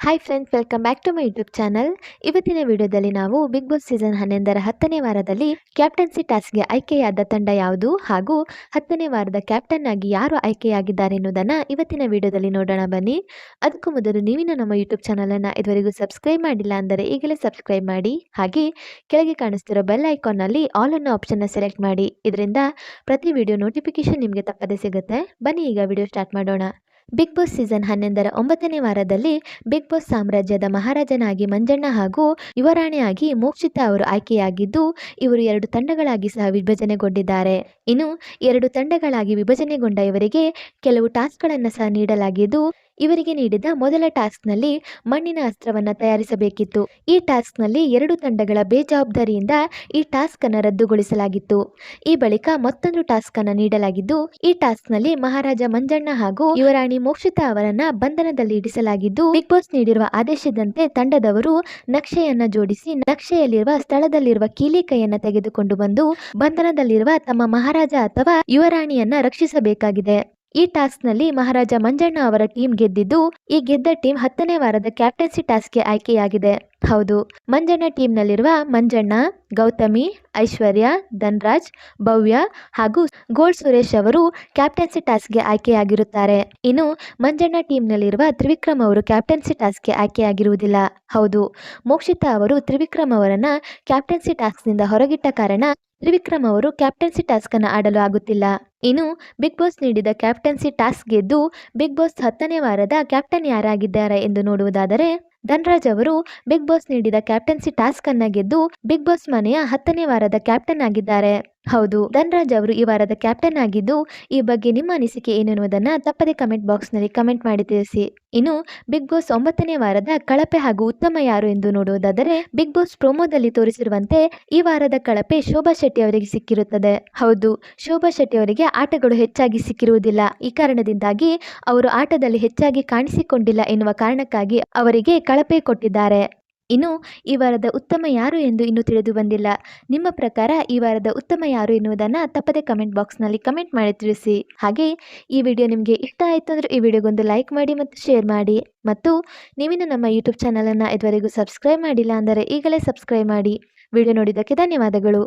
Hi friends welcome back to my YouTube channel ಇವತ್ತಿನ ವಿಡಿಯೋದಲ್ಲಿ ನಾವು ಬಿಗ್ ಬಾಸ್ ಸೀಸನ್ ಹನ್ನೊಂದರ ಹತ್ತನೇ ವಾರದಲ್ಲಿ ಕ್ಯಾಪ್ಟನ್ಸಿ ಟಾಸ್ಕ್ಗೆ ಆಯ್ಕೆಯಾದ ತಂಡ ಯಾವುದು ಹಾಗೂ ಹತ್ತನೇ ವಾರದ ಕ್ಯಾಪ್ಟನ್ ಆಗಿ ಯಾರು ಆಯ್ಕೆಯಾಗಿದ್ದಾರೆ ಎನ್ನುವುದನ್ನು ಇವತ್ತಿನ ವಿಡಿಯೋದಲ್ಲಿ ನೋಡೋಣ ಬನ್ನಿ. ಅದಕ್ಕೂ ಮೊದಲು ನೀವಿನ ನಮ್ಮ ಯೂಟ್ಯೂಬ್ ಚಾನಲನ್ನು ಇದುವರೆಗೂ ಸಬ್ಸ್ಕ್ರೈಬ್ ಮಾಡಿಲ್ಲ ಅಂದರೆ ಈಗಲೇ ಸಬ್ಸ್ಕ್ರೈಬ್ ಮಾಡಿ. ಹಾಗೆ ಕೆಳಗೆ ಕಾಣಿಸ್ತಿರೋ ಬೆಲ್ ಐಕಾನ್ನಲ್ಲಿ ಆಲ್ ಅನ್ನೋ ಆಪ್ಷನ್ನ ಸೆಲೆಕ್ಟ್ ಮಾಡಿ. ಇದರಿಂದ ಪ್ರತಿ ವಿಡಿಯೋ ನೋಟಿಫಿಕೇಶನ್ ನಿಮಗೆ ತಪ್ಪದೇ ಸಿಗುತ್ತೆ. ಬನ್ನಿ ಈಗ ವಿಡಿಯೋ ಸ್ಟಾರ್ಟ್ ಮಾಡೋಣ. ಬಿಗ್ ಬಾಸ್ ಸೀಸನ್ ಹನ್ನೊಂದರ ಒಂಬತ್ತನೇ ವಾರದಲ್ಲಿ ಬಿಗ್ ಬಾಸ್ ಸಾಮ್ರಾಜ್ಯದ ಮಹಾರಾಜನಾಗಿ ಮಂಜಣ್ಣ ಹಾಗೂ ಯುವರಾಣಿಯಾಗಿ ಮೋಕ್ಷಿತಾ ಅವರು ಆಯ್ಕೆಯಾಗಿದ್ದು, ಇವರು ಎರಡು ತಂಡಗಳಾಗಿ ಸಹ ವಿಭಜನೆಗೊಂಡಿದ್ದಾರೆ. ಇನ್ನು ಎರಡು ತಂಡಗಳಾಗಿ ವಿಭಜನೆಗೊಂಡ ಇವರಿಗೆ ಕೆಲವು ಟಾಸ್ಕ್ಗಳನ್ನು ಸಹ ನೀಡಲಾಗಿದ್ದು ಇವರಿಗೆ ನೀಡಿದ ಮೊದಲ ಟಾಸ್ಕ್ನಲ್ಲಿ ಮಣ್ಣಿನ ಅಸ್ತ್ರವನ್ನು ತಯಾರಿಸಬೇಕಿತ್ತು. ಈ ಟಾಸ್ಕ್ನಲ್ಲಿ ಎರಡು ತಂಡಗಳ ಬೇಜವಾಬ್ದಾರಿಯಿಂದ ಈ ಟಾಸ್ಕ್ ಅನ್ನು ರದ್ದುಗೊಳಿಸಲಾಗಿತ್ತು. ಈ ಬಳಿಕ ಮತ್ತೊಂದು ಟಾಸ್ಕ್ ಅನ್ನು ನೀಡಲಾಗಿದ್ದು, ಈ ಟಾಸ್ಕ್ನಲ್ಲಿ ಮಹಾರಾಜ ಮಂಜಣ್ಣ ಹಾಗೂ ಯುವರಾಣಿ ಮೋಕ್ಷಿತಾ ಅವರನ್ನ ಬಂಧನದಲ್ಲಿ ಇಡಿಸಲಾಗಿದ್ದು ಬಿಗ್ ಬಾಸ್ ನೀಡಿರುವ ಆದೇಶದಂತೆ ತಂಡದವರು ನಕ್ಷೆಯನ್ನ ಜೋಡಿಸಿ, ನಕ್ಷೆಯಲ್ಲಿರುವ ಸ್ಥಳದಲ್ಲಿರುವ ಕೀಲಿ ಕೈಯನ್ನು ತೆಗೆದುಕೊಂಡು ಬಂದು, ಬಂಧನದಲ್ಲಿರುವ ತಮ್ಮ ಮಹಾರಾಜ ಅಥವಾ ಯುವರಾಣಿಯನ್ನ ರಕ್ಷಿಸಬೇಕಾಗಿದೆ. ಈ ಟಾಸ್ಕ್ನಲ್ಲಿ ಮಹಾರಾಜ ಮಂಜಣ್ಣ ಅವರ ಟೀಮ್ ಗೆದ್ದಿದ್ದು, ಈ ಗೆದ್ದ ಟೀಮ್ ಹತ್ತನೇ ವಾರದ ಕ್ಯಾಪ್ಟನ್ಸಿ ಟಾಸ್ಕ್ಗೆ ಆಯ್ಕೆಯಾಗಿದೆ. ಹೌದು, ಮಂಜಣ್ಣ ಟೀಮ್ನಲ್ಲಿರುವ ಮಂಜಣ್ಣ, ಗೌತಮಿ, ಐಶ್ವರ್ಯ, ಧನ್ರಾಜ್, ಭವ್ಯ ಹಾಗೂ ಗೋಲ್ಡ್ ಸುರೇಶ್ ಅವರು ಕ್ಯಾಪ್ಟನ್ಸಿ ಟಾಸ್ಕ್ಗೆ ಆಯ್ಕೆಯಾಗಿರುತ್ತಾರೆ. ಇನ್ನು, ಮಂಜಣ್ಣ ಟೀಮ್ನಲ್ಲಿರುವ ತ್ರಿವಿಕ್ರಮ್ ಅವರು ಕ್ಯಾಪ್ಟನ್ಸಿ ಟಾಸ್ಕ್ಗೆ ಆಯ್ಕೆಯಾಗಿರುವುದಿಲ್ಲ. ಹೌದು, ಮೋಕ್ಷಿತಾ ಅವರು ತ್ರಿವಿಕ್ರಮ್ ಅವರನ್ನ ಕ್ಯಾಪ್ಟನ್ಸಿ ಟಾಸ್ಕ್ನಿಂದ ಹೊರಗಿಟ್ಟ ಕಾರಣ ತ್ರಿವಿಕ್ರಮ್ ಅವರು ಕ್ಯಾಪ್ಟನ್ಸಿ ಟಾಸ್ಕ್ ಅನ್ನು ಆಡಲು ಆಗುತ್ತಿಲ್ಲ. ಇನ್ನು ಬಿಗ್ ಬಾಸ್ ನೀಡಿದ ಕ್ಯಾಪ್ಟನ್ಸಿ ಟಾಸ್ಕ್ ಗೆದ್ದು ಬಿಗ್ ಬಾಸ್ ಹತ್ತನೇ ವಾರದ ಕ್ಯಾಪ್ಟನ್ ಯಾರಾಗಿದ್ದಾರೆ ಎಂದು ನೋಡುವುದಾದರೆ ಧನ್ರಾಜ್ ಅವರು ಬಿಗ್ ಬಾಸ್ ನೀಡಿದ ಕ್ಯಾಪ್ಟನ್ಸಿ ಟಾಸ್ಕ್ ಅನ್ನ ಗೆದ್ದು ಬಿಗ್ ಬಾಸ್ ಮನೆಯ ಹತ್ತನೇ ವಾರದ ಕ್ಯಾಪ್ಟನ್ ಆಗಿದ್ದಾರೆ. ಹೌದು. ಧನ್ರಾಜ್ ಅವರು ಈ ವಾರದ ಕ್ಯಾಪ್ಟನ್ ಆಗಿದ್ದು, ಈ ಬಗ್ಗೆ ನಿಮ್ಮ ಅನಿಸಿಕೆ ಏನೆನ್ನುವುದನ್ನು ತಪ್ಪದೆ ಕಮೆಂಟ್ ಬಾಕ್ಸ್ನಲ್ಲಿ ಕಮೆಂಟ್ ಮಾಡಿ ತಿಳಿಸಿ. ಇನ್ನು, ಬಿಗ್ ಬಾಸ್ ಒಂಬತ್ತನೇ ವಾರದ ಕಳಪೆ ಹಾಗೂ ಉತ್ತಮ ಯಾರು ಎಂದು ನೋಡುವುದಾದರೆ, ಬಿಗ್ ಬಾಸ್ ಪ್ರೋಮೋದಲ್ಲಿ ತೋರಿಸಿರುವಂತೆ ಈ ವಾರದ ಕಳಪೆ ಶೋಭಾ ಶೆಟ್ಟಿ ಅವರಿಗೆ ಸಿಕ್ಕಿರುತ್ತದೆ. ಹೌದು, ಶೋಭಾ ಶೆಟ್ಟಿ ಅವರಿಗೆ ಆಟಗಳು ಹೆಚ್ಚಾಗಿ ಸಿಕ್ಕಿರುವುದಿಲ್ಲ. ಈ ಕಾರಣದಿಂದಾಗಿ ಅವರು ಆಟದಲ್ಲಿ ಹೆಚ್ಚಾಗಿ ಕಾಣಿಸಿಕೊಂಡಿಲ್ಲ ಎನ್ನುವ ಕಾರಣಕ್ಕಾಗಿ ಅವರಿಗೆ ಕಳಪೆ ಕೊಟ್ಟಿದ್ದಾರೆ. ಇನ್ನು ಈ ವಾರದ ಉತ್ತಮ ಯಾರು ಎಂದು ಇನ್ನೂ ತಿಳಿದು ಬಂದಿಲ್ಲ. ನಿಮ್ಮ ಪ್ರಕಾರ ಈ ವಾರದ ಉತ್ತಮ ಯಾರು ಎನ್ನುವುದನ್ನು ತಪ್ಪದೆ ಕಮೆಂಟ್ ಬಾಕ್ಸ್ನಲ್ಲಿ ಕಮೆಂಟ್ ಮಾಡಿ ತಿಳಿಸಿ. ಹಾಗೆ ಈ ವಿಡಿಯೋ ನಿಮಗೆ ಇಷ್ಟ ಆಯಿತು ಅಂದರೆ ಈ ವಿಡಿಯೋಗೊಂದು ಲೈಕ್ ಮಾಡಿ ಮತ್ತು ಶೇರ್ ಮಾಡಿ. ಮತ್ತು ನೀವಿನ್ನು ನಮ್ಮ ಯೂಟ್ಯೂಬ್ ಚಾನಲನ್ನು ಇದುವರೆಗೂ ಸಬ್ಸ್ಕ್ರೈಬ್ ಮಾಡಿಲ್ಲ ಅಂದರೆ ಈಗಲೇ ಸಬ್ಸ್ಕ್ರೈಬ್ ಮಾಡಿ. ವಿಡಿಯೋ ನೋಡಿದ್ದಕ್ಕೆ ಧನ್ಯವಾದಗಳು.